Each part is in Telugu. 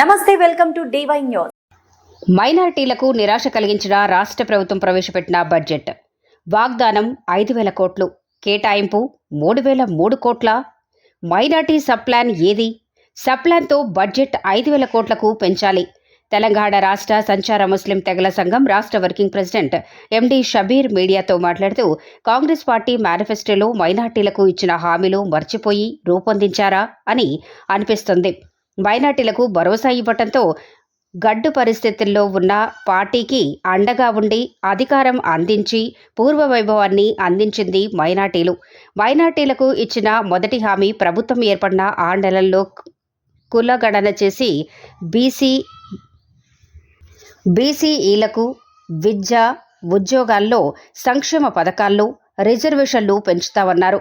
నమస్తే వెల్కమ్ టు డివై న్యూస్. మైనారిటీలకు నిరాశ కలిగించిన రాష్ట్ర ప్రభుత్వం ప్రవేశపెట్టిన బడ్జెట్. వాగ్దానం ఐదు వేల కోట్లు కేటాయింపు మూడు వేల మూడు కోట్ల. మైనార్టీ సప్లాన్ ఏది? సప్లాన్తో బడ్జెట్ ఐదు వేల కోట్లకు పెంచాలి. తెలంగాణ రాష్ట్ర సంచార ముస్లిం తెగల సంఘం రాష్ట్ర వర్కింగ్ ప్రెసిడెంట్ ఎండి షబీర్ మీడియాతో మాట్లాడుతూ కాంగ్రెస్ పార్టీ మేనిఫెస్టోలో మైనార్టీలకు ఇచ్చిన హామీలు మర్చిపోయి రూపొందించారా అని అనిపిస్తుంది. మైనార్టీలకు భరోసా ఇవ్వటంతో గడ్డు పరిస్థితుల్లో ఉన్న పార్టీకి అండగా ఉండి అధికారం అందించి పూర్వ వైభవాన్ని అందించింది మైనార్టీలు. మైనార్టీలకు ఇచ్చిన మొదటి హామీ ప్రభుత్వం ఏర్పడిన ఆ నెలల్లో కులగణన చేసి బీసీ బీసీఈలకు విద్య ఉద్యోగాల్లో సంక్షేమ పథకాల్లో రిజర్వేషన్లు పెంచుతామన్నారు.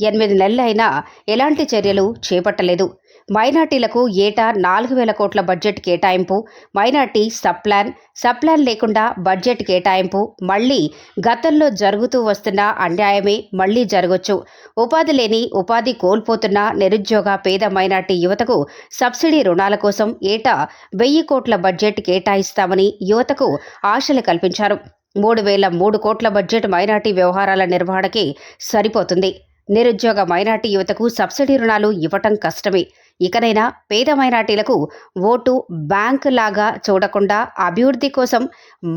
ఎనిమిది నెలలైనా ఎలాంటి చర్యలు చేపట్టలేదు. మైనార్టీలకు ఏటా నాలుగు వేల కోట్ల బడ్జెట్ కేటాయింపు minority sub plan sub plan లేకుండా బడ్జెట్ కేటాయింపు మళ్ళీ గతంలో జరుగుతూ వస్తున్న అన్యాయమే మళ్ళీ జరగొచ్చు. ఉపాధి లేని ఉపాధి కోల్పోతున్న నిరుద్యోగ పేద మైనార్టీ యువతకు సబ్సిడీ రుణాల కోసం ఏటా వెయ్యి కోట్ల బడ్జెట్ కేటాయిస్తామని యువతకు ఆశలు కల్పించారు. మూడు వేల మూడు కోట్ల బడ్జెట్ మైనార్టీ వ్యవహారాల నిర్వహణకి సరిపోతుంది. నిరుద్యోగ మైనార్టీ యువతకు సబ్సిడీ రుణాలు ఇవ్వటం కష్టమే. ఇకనైనా పేద మైనార్టీలకు ఓటు బ్యాంక్ లాగా చూడకుండా అభివృద్ధి కోసం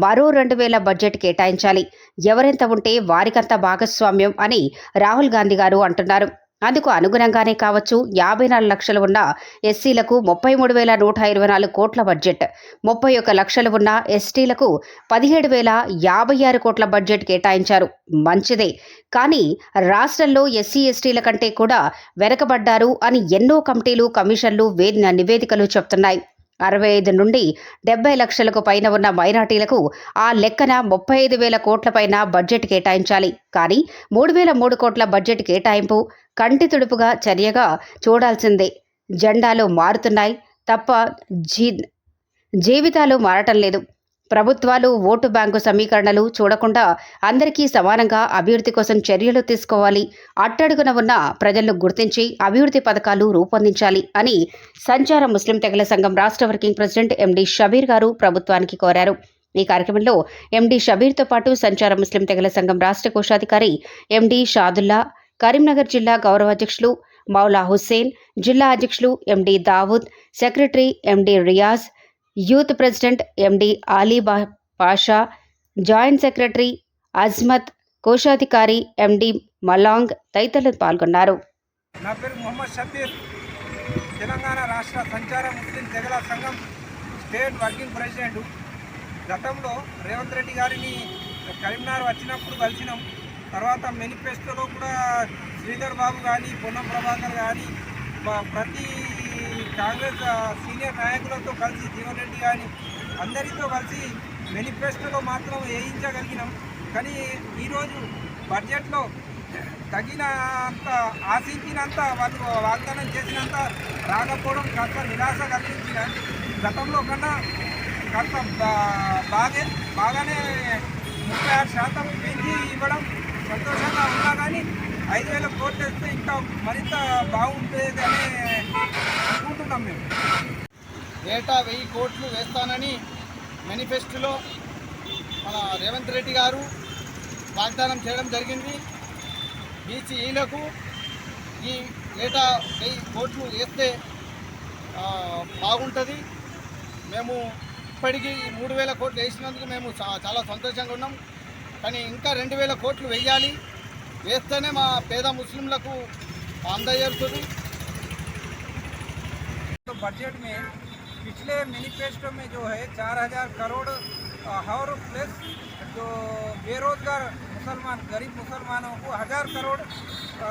మరో రెండు వేల బడ్జెట్ కేటాయించాలి. ఎవరెంత ఉంటే వారికంత భాగస్వామ్యం అని రాహుల్ గాంధీ గారు అంటున్నారు. అందుకు అనుగుణంగానే కావచ్చు యాభై నాలుగు లక్షలు ఉన్న ఎస్సీలకు ముప్పై మూడు వేల నూట ఇరవై నాలుగు కోట్ల బడ్జెట్. ముప్పై ఒక్క లక్షలు ఉన్న ఎస్టీలకు పదిహేడు వేల యాభై ఆరు కోట్ల బడ్జెట్ కేటాయించారు. మంచిదే. కానీ రాష్ట్రంలో ఎస్సీ ఎస్టీల కంటే కూడా వెనకబడ్డారు అని ఎన్నో కమిటీలు కమిషన్లు వేదిన నివేదికలు చెప్తున్నాయి. అరవై ఐదు నుండి డెబ్బై లక్షలకు పైన ఉన్న మైనార్టీలకు ఆ లెక్కన ముప్పై ఐదు వేల కోట్ల పైన బడ్జెట్ కేటాయించాలి. కానీ మూడు వేల మూడు కోట్ల బడ్జెట్ కేటాయింపు కంటి తుడుపుగా చర్యగా చూడాల్సిందే. జెండాలు మారుతున్నాయి తప్ప జీ జీవితాలు మారటం లేదు. ప్రభుత్వాలు ఓటు బ్యాంకు సమీకరణలు చూడకుండా అందరికీ సమానంగా అభివృద్ధి కోసం చర్యలు తీసుకోవాలి. అట్టడుగున ఉన్న ప్రజలను గుర్తించి అభివృద్ధి పథకాలు రూపొందించాలి అని సంచార ముస్లిం తెగల సంఘం రాష్ట్ర వర్కింగ్ ప్రెసిడెంట్ ఎండి షబీర్ గారు ప్రభుత్వానికి కోరారు. ఈ కార్యక్రమంలో ఎండి షబీర్తో పాటు సంచార ముస్లిం తెగల సంఘం రాష్ట్ర కోశాధికారి ఎండి షాదుల్లా కరీంనగర్ జిల్లా గౌరవ అధ్యక్షులు మౌలా హుస్సేన్ జిల్లా అధ్యక్షులు MD Dawood secretary MD Riyaz youth president MD Ali బా- పాషా జాయింట్ సెక్రటరీ అజ్మత్ కోశాధికారి ఎండి మలాంగ్ తదితరులు పాల్గొన్నారు. నా పేరు మొహమ్మద్ షబీర్. తెలంగాణ రాష్ట్ర సంచార ముస్లిం తెగల సంఘం స్టేట్ వర్కింగ్ ప్రెసిడెంట్. గతంలో రేవంత్ రెడ్డి గారిని కరీంనగర్ వచ్చినప్పుడు కలిసినాం. తర్వాత మేనిఫెస్టోలో కూడా శ్రీధర్ బాబు కానీ పొన్నం ప్రభాకర్ కానీ మా- ప్రతి కాంగ్రెస్ సీనియర్ నాయకులతో కలిసి జీవన్ రెడ్డి కానీ అందరితో కలిసి మేనిఫెస్టోలో మాత్రం వేయించగలిగినాం. కానీ ఈరోజు బడ్జెట్లో తగినంత ఆశించినంత వాళ్ళు వాగ్దానం చేసినంత రాకపోవడం కాస్త నిరాశ కలిగించిన గతంలో కన్నా కాస్త బాగే బాగానే ముప్పై ఆరు శాతం పెంచి ఇవ్వడం సంతోషంగా ఉన్నా కానీ ఐదు వేల కోట్లు వేస్తే ఇంకా మరింత బాగుంటుంది అని అనుకుంటున్నాం మేము. ఏటా వెయ్యి కోట్లు వేస్తానని మేనిఫెస్టోలో మన రేవంత్ రెడ్డి గారు వాగ్దానం చేయడం జరిగింది. బీసీఈలకు ఈ ఏటా వెయ్యి కోట్లు వేస్తే బాగుంటుంది. మేము ఇప్పటికీ ఈ మూడు వేల కోట్లు వేసినందుకు మేము చాలా సంతోషంగా ఉన్నాం. కానీ ఇంకా రెండు వేల కోట్లు వేయాలి. వేస్తేనే మా పేద ముస్లింలకు అందజేరుతుంది तो बजट में पिछले मैनिफेस्टो में जो है चार हजार करोड़ अ, और प्लस जो बेरोजगार मुसलमान गरीब मुसलमानों को हजार करोड़ अ,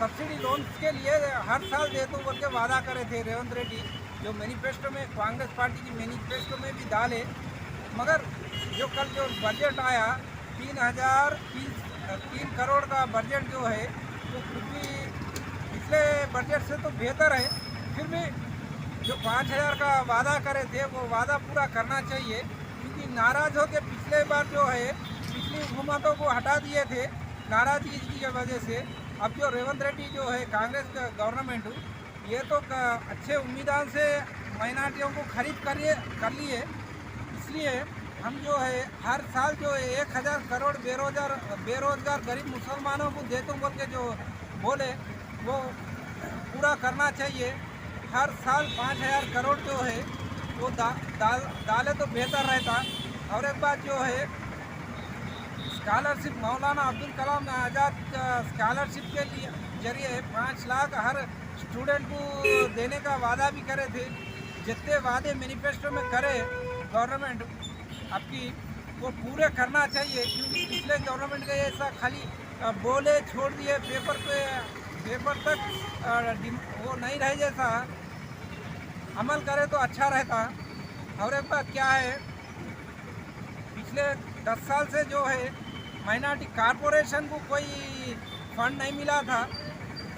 सब्सिडी लोन के लिए हर साल दे दो बोल के वादा करे थे रेवंत रेड्डी जो मैनिफेस्टो में कांग्रेस पार्टी की मैनिफेस्टो में भी डाले मगर जो कल जो बजट आया तीन हजार तीस तीन करोड़ का बजट जो है, वो फिर भी पिछले बजट से तो बेहतर है, फिर भी जो पाँच हज़ार का वादा करे थे, वो वादा पूरा करना चाहिए। क्योंकि नाराज़ होकर पिछले बार जो है, पिछली हुकूमतों को हटा दिए थे नाराज़गी की वजह से। अब जो रेवंत रेड्डी जो है, कांग्रेस का गवर्नमेंट, ये तो अच्छे उम्मीदवार से माइनॉरिटियों को खरीद करिए, कर लिए। इसलिए हम जो है हर साल जो है एक हज़ार करोड़ बेरोजगार बेरोजगार गरीब मुसलमानों को देता बोल के जो बोले वो पूरा करना चाहिए। हर साल पाँच हज़ार करोड़ जो है वो दा, डाल डाले तो बेहतर रहता। और एक बात जो है स्कॉलरशिप मौलाना अब्दुल कलाम आज़ाद स्कॉलरशिप के लिए ज़रिए पाँच लाख हर स्टूडेंट को देने का वादा भी करे थे। जितने वादे मैनिफेस्टो में करे गवर्नमेंट आपकी वो पूरे करना चाहिए, क्योंकि पिछले गवर्नमेंट का ऐसा खाली बोले छोड़ दिए पेपर पे पेपर तक वो नहीं रहे जैसा। अमल करे तो अच्छा रहता। और एक बात क्या है, पिछले दस साल से जो है माइनॉरिटी कारपोरेशन को कोई फंड नहीं मिला था।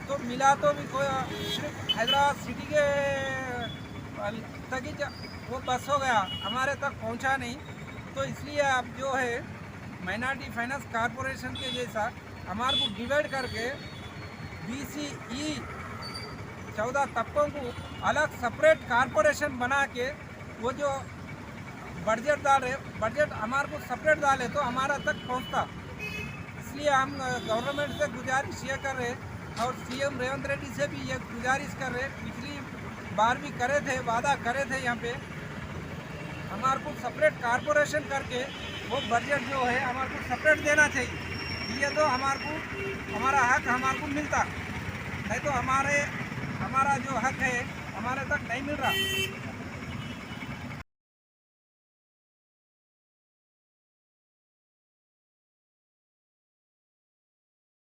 तो मिला तो भी कोई सिर्फ़ हैदराबाद सिटी के तक ही वो बस हो गया। हमारे तक पहुँचा नहीं। तो इसलिए आप जो है माइनॉरिटी फाइनेंस कॉरपोरेशन के जैसा हमारे को डिवाइड करके बी सी ई चौदह तबकों को अलग सेपरेट कारपोरेशन बना के वो जो बजट डाले बजट हमारे को सेपरेट डाले तो हमारा तक पहुँचता। इसलिए हम गवर्नमेंट से गुजारिश ये कर रहे और सीएम रेवंत रेड्डी से भी ये गुजारिश कर रहे। पिछली बार भी करे थे, वादा करे थे यहाँ पे। हमारे को सेपरेट कारपोरेशन करके वो बजट जो है हमारे को सेपरेट देना चाहिए। ये तो हमारे को, हमारा हक हमारे को मिलता। नहीं तो हमारे, हमारा जो हक है, हमारे तक नहीं मिल रहा।